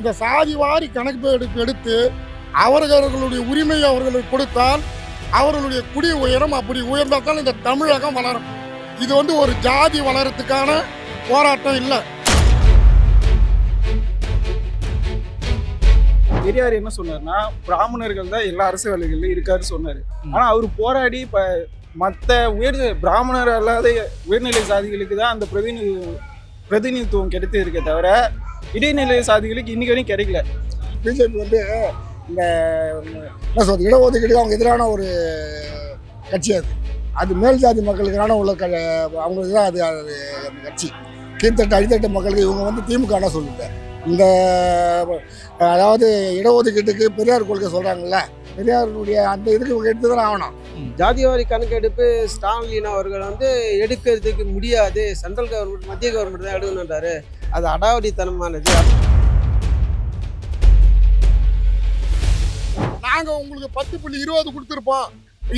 இந்த சாதி வாரி கணக்கு எடுப்பு எடுத்து அவர்களுடைய உரிமையை அவர்களுக்கு கொடுத்தால் அவர்களுடைய குடி உயரம் அப்படி உயர்ந்தால் தான் இந்த தமிழகம் வளரும். இது வந்து ஒரு ஜாதி வளரத்துக்கான போராட்டம் இல்லை. பெரியார் என்ன சொன்னார்னா பிராமணர்கள் தான் எல்லா அரசு வேலைகள்லையும் இருக்காரு சொன்னாரு. ஆனா அவர் போராடி இப்ப மற்ற உயர் பிராமணர் அல்லாத உயர்நிலை சாதிகளுக்கு தான் அந்த பிரதிநிதி பிரதிநிதித்துவம் கிடைத்து இருக்கே தவிர இடைநிலை சாதிகளுக்கு இன்னைக்கு வரையும் கிடைக்கல. பிஜேபி வந்து இந்த என்ன சொல்றது இடஒதுக்கீடு அவங்க எதிரான ஒரு கட்சி அது. அது மேல் ஜாதி மக்களுக்கான உள்ள க அவங்களுக்கு தான் அது அது அந்த கட்சி. கீழ்த்தட்டு அடித்தட்டு மக்களுக்கு இவங்க வந்து திமுக சொல்லுது. இந்த அதாவது இடஒதுக்கீட்டுக்கு பெரியார் கொள்கை சொல்கிறாங்கல்ல பெரியாருடைய அந்த இதுக்கு இவங்க எடுத்து தான் ஆகணும். ஜாதிவாரி கணக்கெடுப்பு ஸ்டாலின் அவர்கள் வந்து எடுக்கிறதுக்கு முடியாது. சென்ட்ரல் கவர்மெண்ட் மத்திய கவர்மெண்ட் தான் எடுக்கணுன்றாரு அது அடாவடித்தனமானது. நாங்கள் உங்களுக்கு பத்து புள்ளி இருபது கொடுத்துருப்போம்.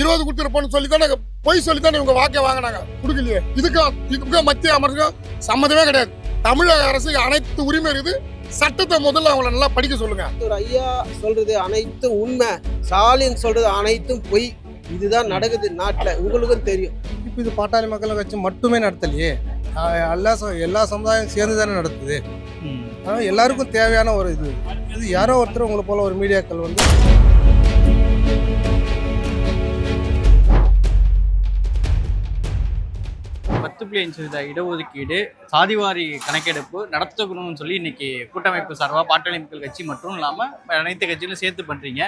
இருபது கொடுத்துருப்போம்னு சொல்லி தானே பொய் சொல்லி தானே இவங்க வாக்கே வாங்கினாங்க. கொடுக்கலையே. இதுக்கு இதுக்கு மத்திய அமைச்சகம் சம்மதமே கிடையாது. தமிழக அரசுக்கு அனைத்து உரிமை இருக்குது. சட்டத்தை முதல்ல அவங்கள நல்லா படிக்க சொல்லுங்க. ஒரு ஐயா சொல்றது அனைத்தும் உண்மை. ஸ்டாலின் சொல்றது அனைத்தும் பொய். இதுதான் நடக்குது நாட்டில். உங்களுக்கும் தெரியும். இப்போ இது பாட்டாளி மக்கள் கட்சி மட்டுமே நடத்தலையே. எல்லா எல்லா சமுதாயம் சேர்ந்து தானே நடத்துது. ஆனால் எல்லாருக்கும் தேவையான ஒரு இது. இது யாரோ ஒருத்தர் உங்களை போல ஒரு மீடியாக்கள் வந்து பத்து புள்ளி அஞ்சு சதவீத இடஒதுக்கீடு சாதிவாரி கணக்கெடுப்பு நடத்தக்கணும்னு சொல்லி இன்னைக்கு கூட்டமைப்பு சார்பாக பாட்டாளி மக்கள் கட்சி மட்டும் இல்லாமல் அனைத்து கட்சியிலும் சேர்த்து பண்ணுறீங்க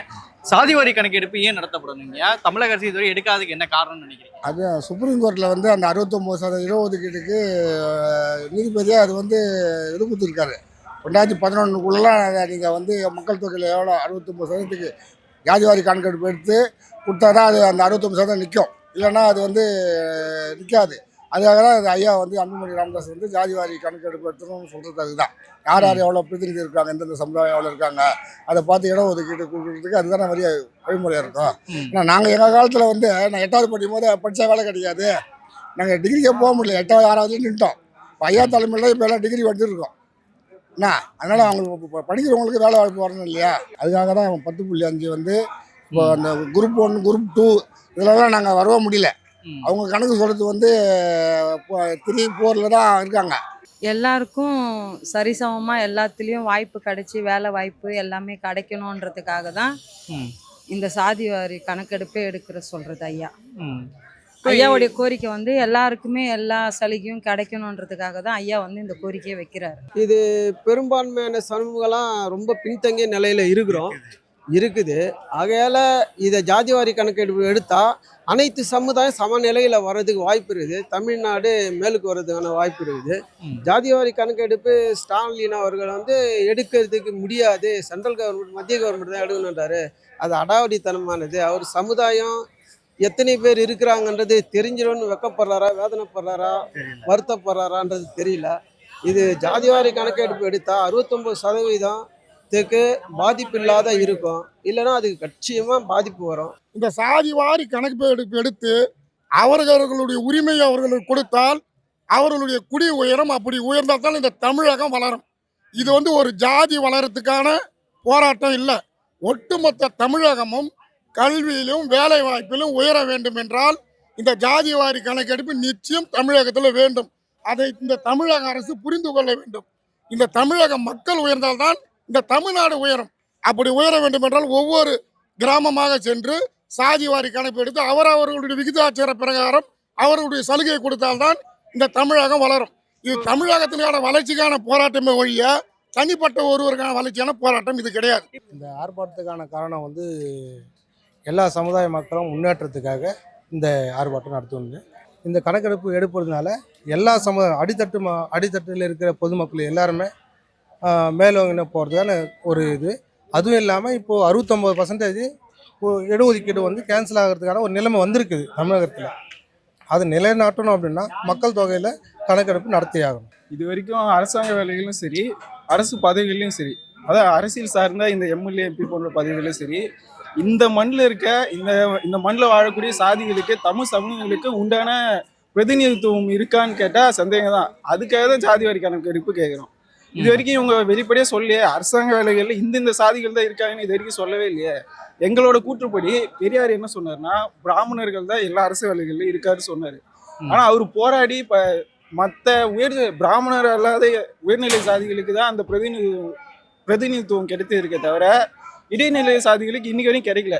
சாதிவாரி கணக்கெடுப்பு ஏன் நடத்தப்படணுங்க தமிழக அரசு இதுவரை எடுக்காததுக்கு என்ன காரணம்னு நினைக்கிறீங்க? அது சுப்ரீம் கோர்ட்டில் வந்து அந்த அறுபத்தொம்போது சதவீத இடஒதுக்கீடுக்கு நீதிபதியாக அது வந்து இது கொடுத்துருக்காரு. ரெண்டாயிரத்தி பதினொன்றுக்குள்ளெலாம் நீங்கள் வந்து மக்கள் தொகையில் எவ்வளோ? அறுபத்தொம்போது சதவீதத்துக்கு ஜாதிவாரி கணக்கெடுப்பு எடுத்து கொடுத்தா தான் அது அந்த அறுபத்தொம்பது சதவீதம் நிற்கும் இல்லைன்னா அது வந்து நிற்காது அதுக்காக தான் ஐயா வந்து அன்புமணி ராமதாஸ் வந்து ஜாதிவாரி கணக்கெடுப்பு எடுத்துணும்னு சொல்கிறது அதுதான். யார் யார் எவ்வளோ பிரதிநிதி இருக்காங்க எந்தெந்த சமுதாயம் எவ்வளோ இருக்காங்க அதை பார்த்து இடஒதுக்கீடு கொடுக்குறதுக்கு அதுதான் நிறைய வழிமுறையாக இருக்கும். ஆனால் நாங்கள் எங்கள் காலத்தில் வந்து நான் எட்டாவது படிக்கும் போது படித்தா வேலை கிடைக்காது நாங்கள் டிகிரிக்கே போக முடியல. எட்டாவது ஆறாவது நின்ட்டோம் இப்போ ஐயா தலைமையில் இப்போ எல்லாம் டிகிரி வந்துருக்கோம் என்ன? அதனால் அவங்களுக்கு படிக்கிறவங்களுக்கு வேலை வாய்ப்பு வரணும் இல்லையா? அதுக்காக தான் அவன் பத்து புள்ளி அஞ்சு வந்து இப்போ அந்த குரூப் ஒன் குரூப் டூ இதிலலாம் நாங்கள் வரவே முடியல. அவங்க கணக்கு சொல்கிறது வந்து த்ரீ ஃபோரில் தான் இருக்காங்க. எல்லாருக்கும் சரிசமமாக எல்லாத்துலேயும் வாய்ப்பு கிடைச்சி வேலை வாய்ப்பு எல்லாமே கிடைக்கணுன்றதுக்காக தான். இந்த சாதி வாரி கணக்கெடுப்பே எடுக்கிற சொல்கிறது ஐயா. ஐயாவுடைய கோரிக்கை வந்து எல்லாருக்குமே எல்லா சலுகையும் கிடைக்கணுன்றதுக்காக தான் ஐயா வந்து இந்த கோரிக்கையை வைக்கிறாரு. இது பெரும்பான்மையான சமூகம்லாம் ரொம்ப பின்தங்கிய நிலையில இருக்கிறோம். இருக்குது. ஆகையால இதை ஜாதிவாரி கணக்கெடுப்பு எடுத்தா அனைத்து சமுதாயம் சமநிலையில் வர்றதுக்கு வாய்ப்பு இருக்குது. தமிழ்நாடு மேலுக்கு வர்றதுக்கான வாய்ப்பு இருக்குது. ஜாதிவாரி கணக்கெடுப்பு ஸ்டாலின் அவர்கள் வந்து எடுக்கிறதுக்கு முடியாது. சென்ட்ரல் கவர்மெண்ட் மத்திய கவர்மெண்ட் தான் எடுக்கணுன்றாரு அது அடாவடித்தனமானது. அவர் சமுதாயம் எத்தனை பேர் இருக்கிறாங்கன்றது தெரிஞ்சிடும்னு வெக்கப்படுறாரா வேதனைப்படுறாரா வருத்தப்படுறாரான்றது தெரியல. இது ஜாதிவாரி கணக்கெடுப்பு எடுத்தா அறுபத்தொம்பது சதவீதத்துக்கு பாதிப்பு இல்லாத இருக்கும். இல்லைன்னா அதுக்கு கட்சியமாக பாதிப்பு வரும். இந்த சாதி வாரி கணக்கு எடுப்பு எடுத்து அவர்களுடைய உரிமையை அவர்களுக்கு கொடுத்தால் அவர்களுடைய குடி உயரம் அப்படி உயர்ந்தால் தான் இந்த தமிழகம் வளரும். இது வந்து ஒரு ஜாதி வளரத்துக்கான போராட்டம் இல்லை. ஒட்டுமொத்த தமிழகமும் கல்வியிலும் வேலை வாய்ப்பிலும் உயர வேண்டும் என்றால் இந்த ஜாதி வாரி கணக்கெடுப்பு நிச்சயம் தமிழகத்தில் வேண்டும். அதை இந்த தமிழக அரசு புரிந்து கொள்ள வேண்டும். இந்த தமிழக மக்கள் உயர்ந்தால்தான் இந்த தமிழ்நாடு உயரும் அப்படி உயர வேண்டும் என்றால் ஒவ்வொரு கிராமமாக சென்று சாதி வாரி கணக்கு எடுத்து அவரவர்களுடைய விகிதாச்சார பிரகாரம் அவர்களுடைய சலுகை கொடுத்தால்தான் இந்த தமிழகம் வளரும். இது தமிழகத்திற்கான வளர்ச்சிக்கான போராட்டமே ஒழிய தனிப்பட்ட ஒருவருக்கான வளர்ச்சியான போராட்டம் இது கிடையாது. இந்த ஆர்ப்பாட்டத்துக்கான காரணம் வந்து எல்லா சமுதாய மக்களும் முன்னேற்றத்துக்காக இந்த ஆர்ப்பாட்டம் நடத்துவது இந்த கணக்கெடுப்பு எடுப்பதுனால எல்லா சம அடித்தட்டு ம அடித்தட்டில் இருக்கிற பொதுமக்கள் எல்லாருமே மேலோங்கின போகிறதுக்கான ஒரு இது. அதுவும் இல்லாமல் இப்போது அறுபத்தொம்போது பர்சன்டேஜ் இடஒதுக்கீடு வந்து கேன்சல் ஆகிறதுக்கான ஒரு நிலைமை வந்திருக்குது தமிழகத்தில். அது நிலைநாட்டணும் அப்படின்னா மக்கள் தொகையில் கணக்கெடுப்பு நடத்தியாகணும் இது வரைக்கும் அரசாங்க வேலைகளும் சரி அரசு பதவிகளையும் சரி அதாவது அரசியல் சார்ந்த இந்த எம்எல்ஏ எம்பி போன்ற பதவிகளும் சரி இந்த மண்ணில் இருக்க இந்த இந்த மண்ணில் வாழக்கூடிய சாதிகளுக்கு தமிழ் சமூகங்களுக்கு உண்டான பிரதிநிதித்துவம் இருக்கான்னு கேட்டால் சந்தேகம் தான் அதுக்காக தான் ஜாதி வாரி கணக்கெடுப்பு கேட்குறோம். இது வரைக்கும் இவங்க வெளிப்படையா சொல்லலையே. அரசாங்க வேலைகள்ல இந்த இந்த சாதிகள் தான் இருக்காங்கன்னு இது வரைக்கும் சொல்லவே இல்லையே. எங்களோட கூற்றுப்படி பெரியார் என்ன சொன்னார்னா பிராமணர்கள் தான் எல்லா அரசு வேலைகள்லயும் இருக்காருன்னு சொன்னாரு. ஆனா அவர் போராடி இப்ப மத்த உயர் பிராமணர் அல்லாத உயர்நிலை சாதிகளுக்கு தான் அந்த பிரதிநிதி பிரதிநிதித்துவம் கிடைத்து இருக்கே தவிர இடைநிலை சாதிகளுக்கு இன்னைக்கு வரையும் கிடைக்கல.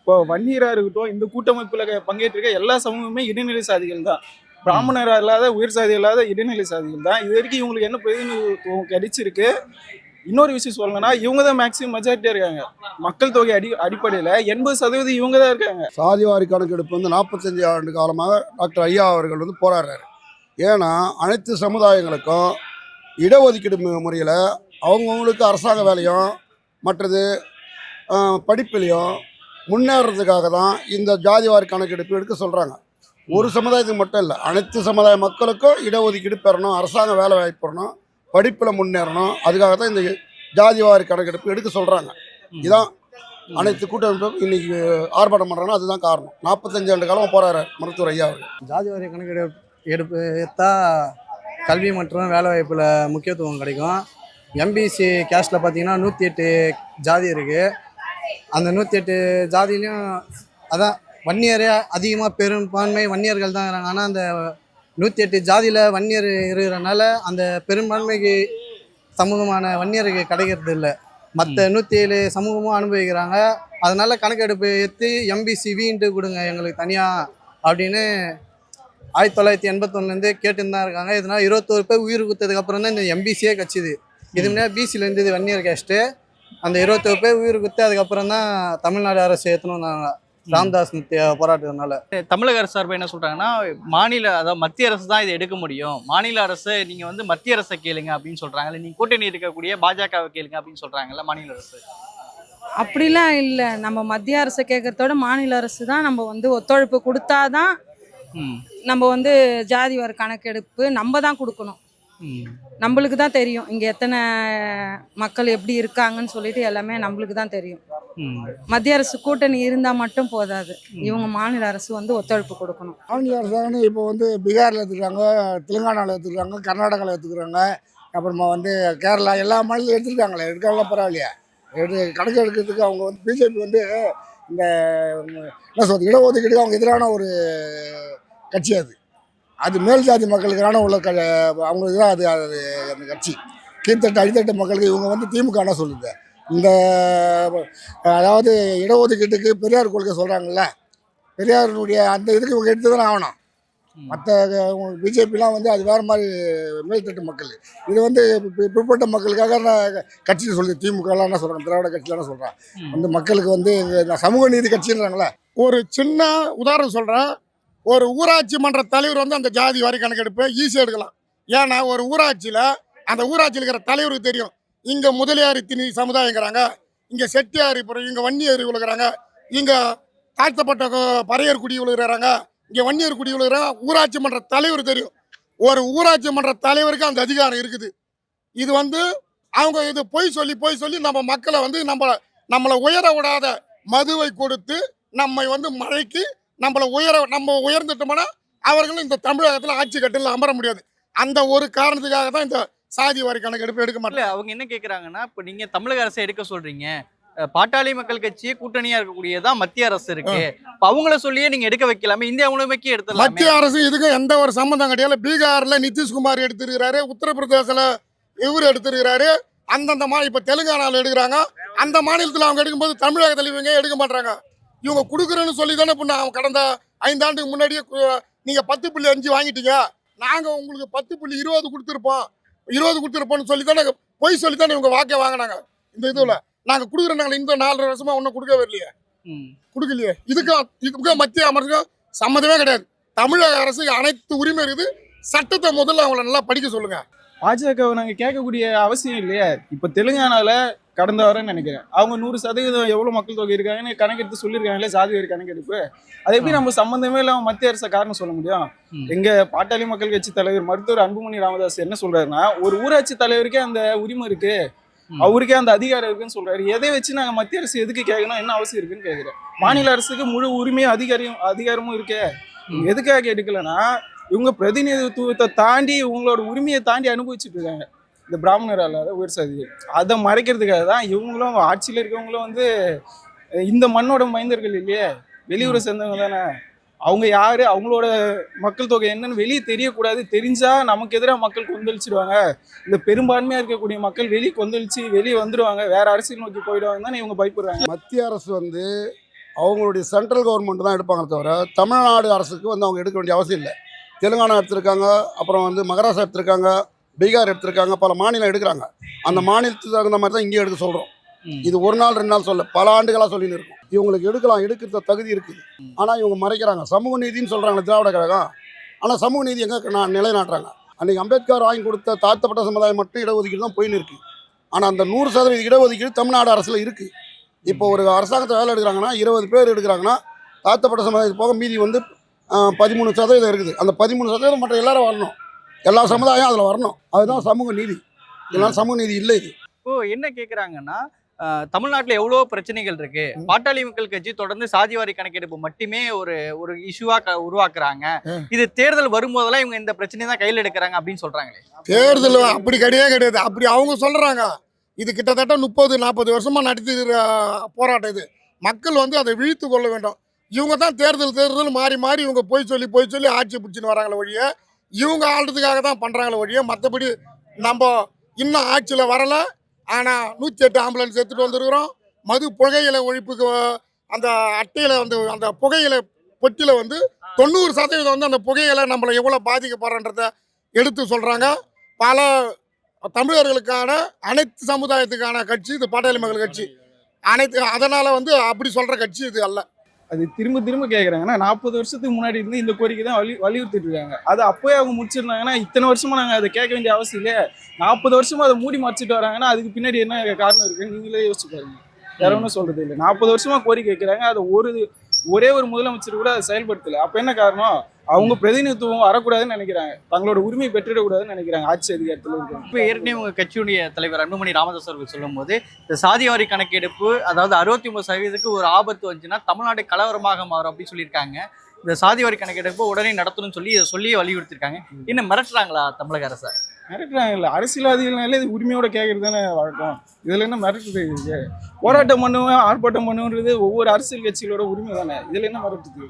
இப்போ வன்னியரா இருக்கட்டும் இந்த கூட்டமைப்புல பங்கேற்றிருக்க எல்லா சமூகமே இடைநிலை சாதிகள் தான். பிராமணர் இல்லாத உயிர் சாதி இல்லாத இடைநிலை சாதிகள் தான். இது வரைக்கும் இவங்களுக்கு என்ன பிரதிநிதித்துவம் கிடைச்சிருக்கு? இன்னொரு விஷயம் சொல்லணும்னா இவங்க தான் மேக்ஸிமம் மெஜாரிட்டியாக இருக்காங்க. மக்கள் தொகை அடி அடிப்படையில் எண்பது சதவீதம் இவங்க தான் இருக்காங்க. சாதிவாரி கணக்கெடுப்பு வந்து நாற்பத்தஞ்சு ஆண்டு காலமாக டாக்டர் ஐயா அவர்கள் வந்து போராடுறாரு. ஏன்னா அனைத்து சமுதாயங்களுக்கும் இடஒதுக்கீடு முறையில் அவங்கவுங்களுக்கு அரசாங்க வேலையும் மற்றது ஆஹ், படிப்புலையும் முன்னேறதுக்காக தான் இந்த ஜாதிவாரி கணக்கெடுப்பு எடுக்க சொல்கிறாங்க ஒரு சமுதாயத்துக்கு மட்டும் இல்லை அனைத்து சமுதாய மக்களுக்கும் இடஒதுக்கீடு பெறணும் அரசாங்க வேலை வாய்ப்பு பெறணும் படிப்பில் முன்னேறணும். அதுக்காக தான் இந்த ஜாதிவாரி கணக்கெடுப்பு எடுக்க சொல்கிறாங்க இதான் அனைத்து கூட்டமைப்பும் இன்னைக்கு ஆர்ப்பாட்டம் பண்ணுறாங்கன்னா அதுதான் காரணம். நாற்பத்தஞ்சு ஆண்டு காலம் போறாரு மருத்துவர் ஐயா அவர்கள். ஜாதி வாரிய கணக்கெடுப்பு எடுப்பு எடுத்தா கல்வி மற்றும் வேலைவாய்ப்பில் முக்கியத்துவம் கிடைக்கும். எம்பிசி கேஸ்டில் பார்த்தீங்கன்னா நூற்றி எட்டு ஜாதி இருக்குது அந்த நூற்றி எட்டு ஜாதியிலையும் அதான் வன்னியரே அதிகமாக பெரும்பான்மை வன்னியர்கள் தான் இருக்கிறாங்க ஆனால் அந்த நூற்றி எட்டு ஜாதியில் வன்னியர் இருக்கிறனால அந்த பெரும்பான்மைக்கு சமூகமான வன்னியருக்கு கிடைக்கிறது இல்லை. மற்ற நூற்றி ஏழு சமூகமும் அனுபவிக்கிறாங்க. அதனால கணக்கெடுப்பு எடுத்து எம்பிசி வீன்ட்டு கொடுங்க எங்களுக்கு தனியாக அப்படின்னு ஆயிரத்தி தொள்ளாயிரத்தி எண்பத்தொன்னுலேருந்து கேட்டுன்னு தான் இருக்காங்க. இதனால் இருபத்தோரு பேர் உயிர் கொடுத்ததுக்கு அப்புறம் தான் இந்த எம்பிசியே கட்சிது. இது முன்னாடி பிசியில் இருந்தது வன்னியர் கேஸ்ட்டு அந்த இருபத்தோரு பேர் உயிர் கொடுத்து அதுக்கப்புறம் தான் தமிழ்நாடு அரசு ஏற்றணும்னாங்க ராம்தாஸ் போராட்டத்தினால. தமிழக அரசு சார்பு என்ன சொல்றாங்கன்னா மாநில அதாவது மத்திய அரசு தான் இதை எடுக்க முடியும். மாநில அரசு நீங்க வந்து மத்திய அரசை கேளுங்க அப்படின்னு சொல்றாங்கல்ல. நீங்க கூட்டணி இருக்கக்கூடிய பாஜகவை கேளுங்க அப்படின்னு சொல்றாங்கல்ல மாநில அரசு. அப்படிலாம் இல்லை. நம்ம மத்திய அரசை கேட்கறதோட மாநில அரசு தான் நம்ம வந்து ஒத்துழைப்பு கொடுத்தாதான் நம்ம வந்து ஜாதி வாரி கணக்கெடுப்பு நம்ம தான் கொடுக்கணும். நம்மளுக்கு தான் தெரியும். இங்கே எத்தனை மக்கள் எப்படி இருக்காங்கன்னு சொல்லிட்டு எல்லாமே நம்மளுக்கு தான் தெரியும். மத்திய அரசு கூட்டணி இருந்தால் மட்டும் போதாது. இவங்க மாநில அரசு வந்து ஒத்துழைப்பு கொடுக்கணும். மாநில அரசாங்கம் இப்போ வந்து பீகாரில் எடுத்துக்கிறாங்க தெலுங்கானாவில் எடுத்துக்கிறாங்க கர்நாடகாவில் எடுத்துக்கிறாங்க. அப்புறமா வந்து கேரளா எல்லா மாநிலம் எடுத்துருக்காங்களே எடுக்கலாம் பரவாயில்லையா? எடு கணக்கு எடுக்கிறதுக்கு அவங்க வந்து பிஜேபி வந்து இந்த என்ன சொல்றது இடஒதுக்கீடுக்கு அவங்க எதிரான ஒரு கட்சி அது. அது மேல் ஜாதி மக்களுக்கான உள்ள க அவங்களுக்கு தான் அது அது அந்த கட்சி. கீழ்த்தட்டு அடித்தட்டு மக்களுக்கு இவங்க வந்து திமுக என்ன சொல்லுது? இந்த அதாவது இடஒதுக்கீட்டுக்கு பெரியார் கொள்கை சொல்கிறாங்கல்ல பெரியாருடைய அந்த இதுக்கு இவங்க எடுத்து தானே ஆகணும் மற்ற பிஜேபிலாம் வந்து அது வேறு மாதிரி மேல்தட்டு மக்கள். இது வந்து பிற்பட்ட மக்களுக்காக நான் கட்சி சொல்லுது. திமுகலாம் என்ன சொல்கிறாங்க திராவிட கட்சிலாம் என்ன சொல்கிறான். வந்து மக்களுக்கு வந்து சமூக நீதி கட்சின்றாங்களே ஒரு சின்ன உதாரணம் சொல்கிறேன் ஒரு ஊராட்சி மன்ற தலைவர் வந்து அந்த ஜாதி வரி கணக்கெடுப்பை ஈஸியாக எடுக்கலாம். ஏன்னா ஒரு ஊராட்சியில் அந்த ஊராட்சியில் இருக்கிற தலைவருக்கு தெரியும். இங்கே முதலியார் திணி சமுதாயங்கிறாங்க. இங்கே செட்டியார் இப்போ இங்கே வன்னியர் விழுகிறாங்க. இங்கே தாழ்த்தப்பட்ட பறையர் குடி விழுகிறாங்க. இங்கே வன்னியர் குடி விழுகிறாங்க ஊராட்சி மன்ற தலைவர் தெரியும். ஒரு ஊராட்சி மன்ற தலைவருக்கு அந்த அதிகாரம் இருக்குது. இது வந்து அவங்க இது பொய் சொல்லி பொய் சொல்லி நம்ம மக்களை வந்து நம்ம நம்மளை உயர விடாத மதுவை கொடுத்து நம்மை வந்து மழைக்கு நம்மளை உயர நம்ம உயர்ந்துட்டோம்னா அவர்களும் இந்த தமிழகத்தில் ஆட்சி கட்டில் அமர முடியாது. அந்த ஒரு காரணத்துக்காக தான் இந்த சாதி வாரி கணக்கெடுப்பு எடுக்க மாட்டாங்க அவங்க என்ன கேக்குறாங்கன்னா இப்ப நீங்க தமிழக அரசை எடுக்க சொல்றீங்க. அஹ் பாட்டாளி மக்கள் கட்சியே கூட்டணியா இருக்கக்கூடியதான் மத்திய அரசு இருக்கு. இப்ப அவங்கள சொல்லியே நீங்க எடுக்க வைக்கலாமே இந்தியா முழுமைக்கே எடுத்துடலாமே. மத்திய அரசு இதுக்கும் எந்த ஒரு சம்மந்தம் கிடையாது. பீகார்ல நிதிஷ்குமார் எடுத்திருக்கிறாரு உத்தரப்பிரதேசல இவர் எடுத்திருக்கிறாரு. அந்தந்த மாநிலம் இப்போ தெலுங்கானாவில் எடுக்கிறாங்க. அந்த மாநிலத்தில் அவங்க எடுக்கும்போது தமிழகத்தில் இவங்க எடுக்க மாட்டாங்க இவங்க கொடுக்குறேன்னு சொல்லி தானே இப்போ நான் கடந்த ஐந்தாண்டுக்கு முன்னாடியே கு- நீங்க பத்து புள்ளி அஞ்சு வாங்கிட்டீங்க. நாங்க உங்களுக்கு பத்து புள்ளி இருபது கொடுத்துருப்போம். இருபது கொடுத்துருப்போம்னு சொல்லி தானே பொய் சொல்லி தானே இவங்க வாக்கே வாங்கினாங்க. இந்த இதுல நாங்க கொடுக்குறோம் நாங்கள் இந்த நாலரை வருஷமா ஒன்றும் கொடுக்கவே இல்லையே. ம். கொடுக்கலையே. இதுக்கும் இதுக்கும் மத்திய அமைச்சருக்கும் சம்மந்தமே கிடையாது. தமிழக அரசு அனைத்து உரிமை இருக்குது. சட்டத்தை முதல்ல அவங்கள நல்லா படிக்க சொல்லுங்க. பாஜகவை நாங்க கேட்கக்கூடிய அவசியம் இல்லையே. இப்ப தெலுங்கானால கடந்த வாரம் நினைக்கிறேன். அவங்க நூறு சதவீதம் எவ்வளவு மக்கள் தொகை இருக்காங்கன்னு கணக்கெடுத்து சொல்லியிருக்காங்களே சாதி வாரி கணக்கெடுப்பு அது எப்படி நம்ம சம்பந்தமே இல்லாம மத்திய அரசை காரணம் சொல்ல முடியும். எங்க பாட்டாளி மக்கள் கட்சி தலைவர் மருத்துவர் அன்புமணி ராமதாஸ் என்ன சொல்றாருன்னா ஒரு ஊராட்சி தலைவருக்கே அந்த உரிமை இருக்கு. அவருக்கே அந்த அதிகாரம் இருக்குன்னு சொல்றாரு. எதை வச்சு நாங்க மத்திய அரசு எதுக்கு கேட்கணும் என்ன அவசியம் இருக்குன்னு கேக்குறேன் மாநில அரசுக்கு முழு உரிமையும் அதிகாரியும் அதிகாரமும் இருக்கே. எதுக்காக எடுக்கலன்னா இவங்க பிரதிநிதித்துவத்தை தாண்டி இவங்களோட உரிமையை தாண்டி அனுபவிச்சுட்டு இருக்காங்க. இந்த பிராமணர் அல்லாத உயர் சாதிகள். அதை மறைக்கிறதுக்காக தான் இவங்களும் ஆட்சியில் இருக்கவங்களும் வந்து இந்த மண்ணோட மைந்தர்கள் இல்லையே? வெளியூரை சேர்ந்தவங்க தானே? அவங்க யாரு? அவங்களோட மக்கள் தொகை என்னன்னு வெளியே தெரியக்கூடாது. தெரிஞ்சா நமக்கு எதிராக மக்கள் கொந்தளிச்சிடுவாங்க இந்த பெரும்பான்மையா இருக்கக்கூடிய மக்கள் வெளியே கொந்தளிச்சு வெளியே வந்துடுவாங்க வேற அரசியல் நோக்கி போயிடுவாங்கன்னு இவங்க பயப்படுறாங்க. மத்திய அரசு வந்து அவங்களுடைய சென்ட்ரல் கவர்மெண்ட் தான் எடுப்பாங்க தவிர தமிழ்நாடு அரசுக்கு வந்து அவங்க எடுக்க வேண்டிய அவசியம் இல்லை. தெலுங்கானா எடுத்திருக்காங்க அப்புறம் வந்து மகாராஷ்டிரா எடுத்திருக்காங்க பீகார் எடுத்திருக்காங்க பல மாநிலம் எடுக்கிறாங்க. அந்த மாநிலத்துக்கு தகுந்த மாதிரி தான் இங்கே எடுக்க சொல்கிறோம். இது ஒரு நாள் ரெண்டு நாள் சொல்ல பல ஆண்டுகளாக சொல்லின்னு இருக்கும். இவங்களுக்கு எடுக்கலாம் எடுக்கிற தகுதி இருக்குது. ஆனால் இவங்க மறைக்கிறாங்க. சமூக நீதினு சொல்கிறாங்க திராவிட கழகம். ஆனால் சமூக நீதி எங்கே நான் நிலைநாட்டுறாங்க. அன்றைக்கி அம்பேத்கர் வாங்கி கொடுத்த தாழ்த்தப்பட்ட சமுதாயம் மட்டும் இடஒதுக்கீடு தான் போயின்னு இருக்கு. ஆனால் அந்த நூறு சதவீத இடஒதுக்கீடு தமிழ்நாடு அரசில் இருக்குது இப்போ ஒரு அரசாங்கத்தை வேலை எடுக்கிறாங்கன்னா இருபது பேர் எடுக்கிறாங்கன்னா தாழ்த்தப்பட்ட சமுதாயத்து போக மீதி வந்து பதிமூணு சதவீதம் இருக்குது. அந்த பதிமூணு சதவீதம் மற்ற எல்லாரும் வரணும். எல்லா சமுதாயம் அதில் வரணும். அதுதான் சமூக நீதி. இதெல்லாம் சமூக நீதி இல்லை இது. இப்போ என்ன கேக்குறாங்கன்னா அஹ், தமிழ்நாட்டுல எவ்வளவோ பிரச்சனைகள் இருக்கு. பாட்டாளி மக்கள் கட்சி தொடர்ந்து சாதிவாரி கணக்கெடுப்பு மட்டுமே ஒரு ஒரு இஷ்யூவா உருவாக்குறாங்க. இது தேர்தல் வரும்போதெல்லாம் இவங்க இந்த பிரச்சனையை தான் கையில் எடுக்கிறாங்க அப்படின்னு சொல்றாங்களே. தேர்தல் அப்படி கிடையவே கிடையாது. அப்படி அவங்க சொல்கிறாங்க இது கிட்டத்தட்ட முப்பது நாற்பது வருஷமாக நடத்தி போராட்டம் இது. மக்கள் வந்து அதை விழித்து கொள்ள வேண்டும். இவங்க தான் தேர்தல் தேர்தல் மாறி மாறி இவங்க போய் சொல்லி போய் சொல்லி ஆட்சி பிடிச்சின்னு வராங்களே ஒழிய இவங்க ஆள்றதுக்காக தான் பண்ணுறாங்களே ஒழிய மற்றபடி நம்ம இன்னும் ஆட்சியில் வரலை. ஆனால் நூற்றி எட்டு ஆம்புலன்ஸ் எடுத்துகிட்டு வந்துருக்குறோம். மது புகையிலை ஒழிப்புக்கு அந்த அட்டையில் வந்து அந்த புகையிலை பொட்டியில் வந்து தொண்ணூறு சதவீதம் வந்து அந்த புகையில நம்மளை எவ்வளோ பாதிக்கப்படுறன்றத எடுத்து சொல்கிறாங்க பல தமிழர்களுக்கான அனைத்து சமுதாயத்துக்கான கட்சி இது பாட்டாளி மக்கள் கட்சி. அனைத்து அதனால் வந்து அப்படி சொல்கிற கட்சி இது அல்ல. அது திரும்ப திரும்ப கேட்குறாங்கன்னா நாற்பது வருஷத்துக்கு முன்னாடி இருந்து இந்த கோரிக்கை தான் வலி வலியுறுத்திட்டு இருக்காங்க அது அப்போயே அவங்க முடிச்சிருந்தாங்கன்னா இத்தனை வருஷமா நாங்கள் அதை கேட்க வேண்டிய அவசியம் இல்லையே. நாற்பது வருஷமா அதை மூடி மறைச்சிட்டு வராங்கன்னா அதுக்கு பின்னாடி என்ன காரணம் இருக்குன்னு நீங்களே யோசிச்சு பாருங்க. யாரும் சொல்றது இல்லை நாற்பது வருஷமா கோரிக்கை வைக்கிறாங்க. அதை ஒரு ஒரே ஒரு முதலமைச்சர் கூட அதை செயல்படுத்தல. அப்போ என்ன காரணம்? அவங்க பிரதிநிதித்துவம் வரக்கூடாதுன்னு நினைக்கிறாங்க. தங்களோட உரிமை பெற்றிடக்கூடாதுன்னு நினைக்கிறாங்க. ஆட்சி அதிகாரத்தில் இருக்காங்க இப்போ ஏற்கனவே உங்க கட்சியுடைய தலைவர் அன்புமணி ராமதாஸ் அவர்கள் சொல்லும்போது இந்த சாதிவாரி கணக்கெடுப்பு அதாவது அறுபத்தி ஒன்பது சதவீதத்துக்கு ஒரு ஆபத்து வந்துச்சுன்னா தமிழ்நாடு கலவரமாக மாறும் அப்படின்னு சொல்லியிருக்காங்க. இந்த சாதிவாரி கணக்கெடுப்பு உடனே நடத்தணும்னு சொல்லி இதை சொல்லி வலியுறுத்திருக்காங்க இன்னும் மிரட்டுறாங்களா தமிழக அரசை? மிரட்டுறாங்க இல்லை அரசியல்வாதிகள்னாலே இது உரிமையோட கேட்கறது தானே வழக்கம். இதில் என்ன மிரட்டுறது இருக்கு போராட்டம் பண்ணுவேன் ஆர்ப்பாட்டம் பண்ணுன்றது ஒவ்வொரு அரசியல் கட்சிகளோட உரிமை தானே இதில் என்ன மிரட்டுது?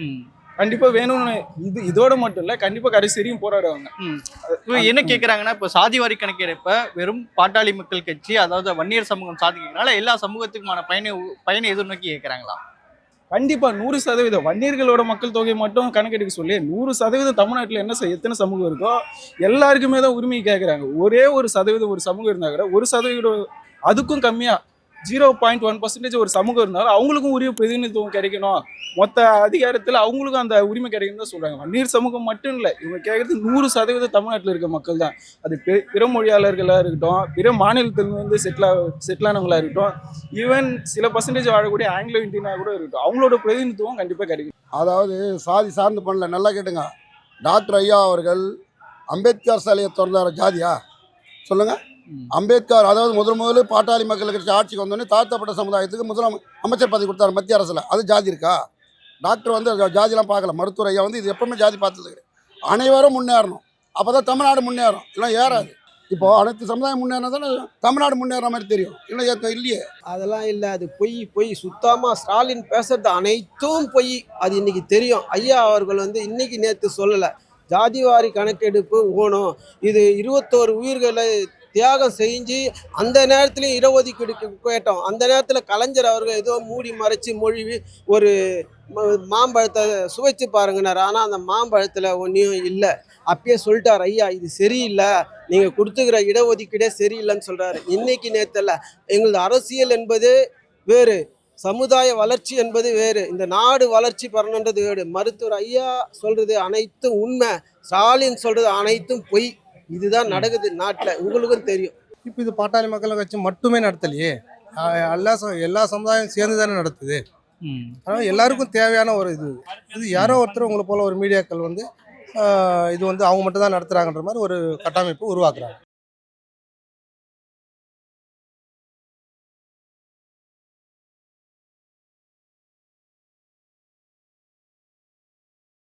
ம். கண்டிப்பாக வேணும்னு இது இதோட மட்டும் இல்லை கண்டிப்பாக கடைசி வரையும் போராடுவாங்க. என்ன கேட்குறாங்கன்னா இப்போ சாதிவாரி கணக்கெடுப்ப வெறும் பாட்டாளி மக்கள் கட்சி அதாவது வன்னியர் சமூகம் சாதிக்கிறதுனால எல்லா சமூகத்துக்குமான பயனை பயனை எதிர்நோக்கி கேட்குறாங்களா கண்டிப்பா நூறு சதவீதம். வன்னியர்களோட மக்கள் தொகை மட்டும் கணக்கெடுக்க சொல்லி நூறு சதவீதம் தமிழ்நாட்டில் என்ன எத்தனை சமூகம் இருக்கோ எல்லாருக்குமே தான் உரிமை கேட்குறாங்க ஒரே ஒரு சதவீதம் ஒரு சமூகம் இருந்தால் கூட ஒரு சதவீதம் அதுக்கும் கம்மியாக ஜீரோ பாயிண்ட் ஒன் பர்சன்டேஜ் ஒரு சமூகம் இருந்தாலும் அவங்களுக்கும் உரிய பிரதிநிதித்துவம் கிடைக்கணும். மொத்த அதிகாரத்தில் அவங்களுக்கும் அந்த உரிமை கிடைக்கணும் தான் சொல்கிறாங்க வன்னியர் சமூகம் மட்டும் இல்லை இவங்க கேட்குறது நூறு சதவீதம் தமிழ்நாட்டில் இருக்க மக்கள் தான். அது பிற- பிற மொழியாளர்களாக இருக்கட்டும் பிற மாநிலத்திலிருந்து செட்டில் செட்டிலானவங்களாக இருக்கட்டும் ஈவன் சில பர்சன்டேஜ் வாழக்கூடிய ஆங்கிலோ இந்தியனாக கூட இருக்கட்டும் அவங்களோட பிரதிநிதித்துவம் கண்டிப்பாக கிடைக்கும் அதாவது சாதி சார்ந்து பண்ணல நல்லா கேட்டுங்க. டாக்டர் ஐயா அவர்கள் அம்பேத்கர் சிலையை திறந்தார ஜாதியா? சொல்லுங்கள் அம்பேத்கர் அதாவது முதல் முதல்ல பாட்டாளி மக்கள் கட்சி ஆட்சிக்கு வந்தோடனே தாழ்த்தப்பட்ட சமுதாயத்துக்கு முதல் அமைச்சர் பதவி கொடுத்தாரு மத்திய அரசில். அது ஜாதி இருக்கா? டாக்டர் வந்து ஜாதிலாம் பார்க்கல. மருத்துவர் ஐயா வந்து இது எப்பவுமே ஜாதி பார்த்தது அனைவரும் முன்னேறணும். அப்போ தான் தமிழ்நாடு முன்னேறும். இல்லை ஏறாது. இப்போ அனைத்து சமுதாயம் முன்னேறினா தானே தமிழ்நாடு முன்னேற மாதிரி தெரியும். இல்லை ஏத்த- இல்லையே. அதெல்லாம் இல்லை. அது பொய் பொய். சுத்தமாக ஸ்டாலின் பேசுறது அனைத்தும் பொய். அது இன்னைக்கு தெரியும். ஐயா அவர்கள் வந்து இன்னைக்கு நேற்று சொல்லலை. ஜாதிவாரி கணக்கெடுப்பு ஓணும். இது இருபத்தோரு உயிர்களை தியாகம் செஞ்சு அந்த நேரத்துலையும் இடஒதுக்கீடு கேட்டோம். அந்த நேரத்தில் கலைஞர் அவர்கள் ஏதோ மூடி மறைச்சி மொழிவி ஒரு மாம்பழத்தை சுவைச்சு பாருங்கனார். ஆனால் அந்த மாம்பழத்தில் ஒன்றையும் இல்லை. அப்பயே சொல்லிட்டார் ஐயா இது சரியில்லை. நீங்கள் கொடுத்துக்கிற இடஒதுக்கீடே சரியில்லைன்னு சொல்கிறாரு இன்னைக்கு நேரத்தில் எங்களது அரசியல் என்பது வேறு சமுதாய வளர்ச்சி என்பது வேறு இந்த நாடு வளர்ச்சி பெறணுன்றது வேறு. மருத்துவர் ஐயா சொல்கிறது அனைத்தும் உண்மை. ஸ்டாலின் சொல்கிறது அனைத்தும் பொய். இதுதான் நடக்குது நாட்டில். உங்களுக்கும் தெரியும். இப்போ இது பாட்டாளி மக்கள் கட்சி மட்டுமே நடத்தலையே. எல்லா ச- எல்லா சமுதாயம் சேர்ந்து தானே நடத்துது அதனால் எல்லாருக்கும் தேவையான ஒரு இது. இது யாரோ ஒருத்தர் உங்களை போல ஒரு மீடியாக்கள் வந்து இது வந்து அவங்க மட்டும் தான் நடத்துகிறாங்கன்ற மாதிரி ஒரு கட்டமைப்பு உருவாக்குறாங்க.